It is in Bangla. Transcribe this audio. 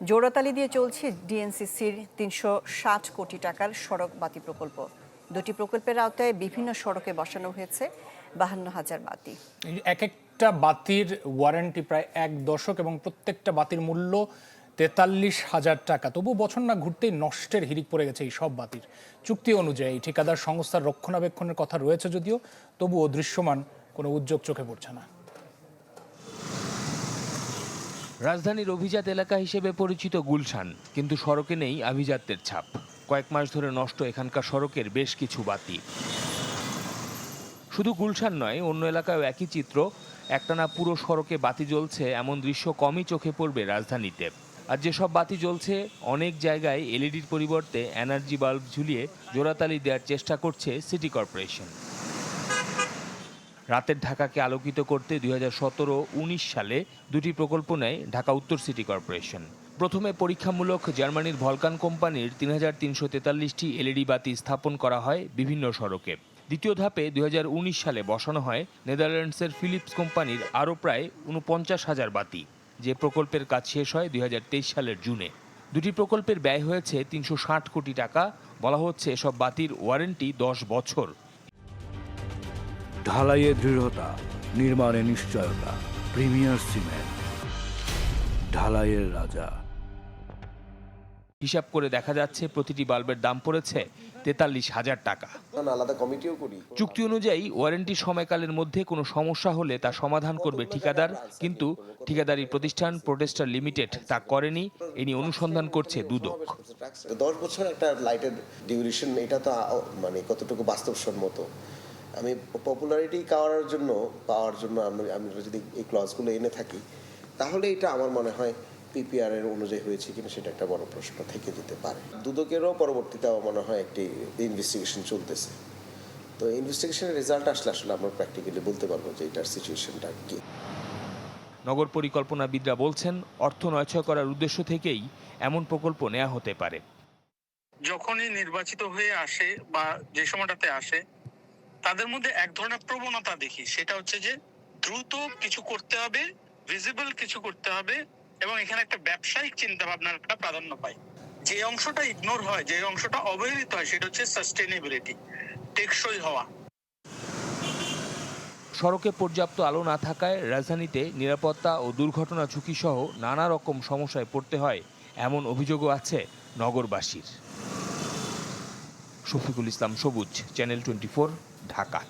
জোড়াতালি দিয়ে চলছে ডিএনসিসির তিনশো ষাট কোটি টাকার সড়ক বাতি প্রকল্প। দুটি প্রকল্পের আওতায় বিভিন্ন সড়কে বসানো হয়েছে বাহান্ন হাজার বাতি। এক একটা বাতির ওয়ারেন্টি প্রায় এক দশক এবং প্রত্যেকটা বাতির মূল্য তেতাল্লিশ হাজার টাকা। তবু বছর না ঘুরতেই নষ্টের হিরিক পড়ে গেছে এই সব বাতির। চুক্তি অনুযায়ী ঠিকাদার, সংস্থার রক্ষণাবেক্ষণের কথা রয়েছে যদিও, তবুও দৃশ্যমান কোনো উদ্যোগ চোখে পড়ছে না। রাজধানীর অভিজাত এলাকা হিসেবে পরিচিত গুলশান, কিন্তু সড়কে নেই আভিজাত্যের ছাপ। কয়েক মাস ধরে নষ্ট এখানকার সড়কের বেশ কিছু বাতি। শুধু গুলশান নয়, অন্য এলাকায়ও একই চিত্র। একটানা পুরো সড়কে বাতি জ্বলছে, এমন দৃশ্য কমই চোখে পড়বে রাজধানীতে। আর যেসব বাতি জ্বলছে, অনেক জায়গায় এলইডির পরিবর্তে এনার্জি বাল্ব ঝুলিয়ে জোড়াতালি দেওয়ার চেষ্টা করছে সিটি কর্পোরেশন। রাতের ঢাকাকে আলোকিত করতে দুই হাজার সতেরো উনিশ সালে দুটি প্রকল্প নেয় ঢাকা উত্তর সিটি কর্পোরেশন। প্রথমে পরীক্ষামূলক জার্মানির ভলকান কোম্পানির তিন হাজার তিনশো তেতাল্লিশটি এলইডি বাতি স্থাপন করা হয় বিভিন্ন সড়কে। দ্বিতীয় ধাপে দুই হাজার উনিশ সালে বসানো হয় নেদারল্যান্ডসের ফিলিপস কোম্পানির আরও প্রায় উনপঞ্চাশ হাজার বাতি। যে প্রকল্পের কাজ শেষ হয় দুই হাজার তেইশ সালের জুনে। দুটি প্রকল্পের ব্যয় হয়েছে তিনশো ষাট কোটি টাকা। বলা হচ্ছে এসব বাতির ওয়ারেন্টি দশ বছর। ঢালাইয়ে দৃঢ়তা নির্মাণে নিশ্চয়তা প্রিমিয়ার সিমেন্ট ঢালাইয়ের রাজা। হিসাব করে দেখা যাচ্ছে প্রতিটি বাল্বের দাম পড়েছে তেতাল্লিশ হাজার টাকা। আলাদা কমিটিও করি। চুক্তি অনুযায়ী ওয়ারেন্টি সময়কালের মধ্যে কোনো সমস্যা হলে তা সমাধান করবে ঠিকাদার কিন্তু ঠিকাদারি প্রতিষ্ঠান প্রোটেস্টার লিমিটেড তা করেনি এ নিয়ে অনুসন্ধান করছে দুদক। দশ বছর একটা লাইটের ডিউরেশন এটা তো মানে কতটুকু বাস্তবসম্মত? আমি পপুলারিটি পাওয়ার জন্য পাওয়ার জন্য আমি আমি যদি এই ক্লজগুলো এনে থাকি তাহলে এটা আমার মনে হয় পিপিআর এর অনুযায়ী হয়েছে কিনা সেটা একটা বড় প্রশ্ন থেকে যেতে পারে। দুদকেরও পরবর্তীতে আমার মনে হয় একটি ইনভেস্টিগেশন চলতেছে। তো ইনভেস্টিগেশনের রেজাল্ট আসলে আসলে আমরা প্র্যাকটিক্যালি বলতে পারব যে এটার সিচুয়েশনটা কি। নগর পরিকল্পনাবিদরা বলছেন অর্থ নয়ছয় করার উদ্দেশ্য থেকেই এমন প্রকল্প নেওয়া হতে পারে। যখনই নির্বাচিত হয়ে আসে বা যে সময়টাতে আসে তাদের মধ্যে এক ধরনের প্রবণতা দেখি। সেটা হচ্ছে যে দ্রুত কিছু করতে হবে ভিজিবল কিছু করতে হবে, এবং এখানে একটা ব্যবসায়িক চিন্তা একটা প্রাধান্য পায়। যে অংশটা ইগনোর হয়, যে অংশটা অবহেলিত হয়, সেটা হচ্ছে সাস্টেনেবিলিটি টেকসই হওয়া। সড়কে পর্যাপ্ত আলো না থাকায় রাজধানীতে নিরাপত্তা ও দুর্ঘটনা ঝুঁকি সহ নানা রকম সমস্যায় পড়তে হয়, এমন অভিযোগও আছে নগরবাসীর। শফিকুল ইসলাম সবুজ চ্যানেল টোয়েন্টি ঢাকা।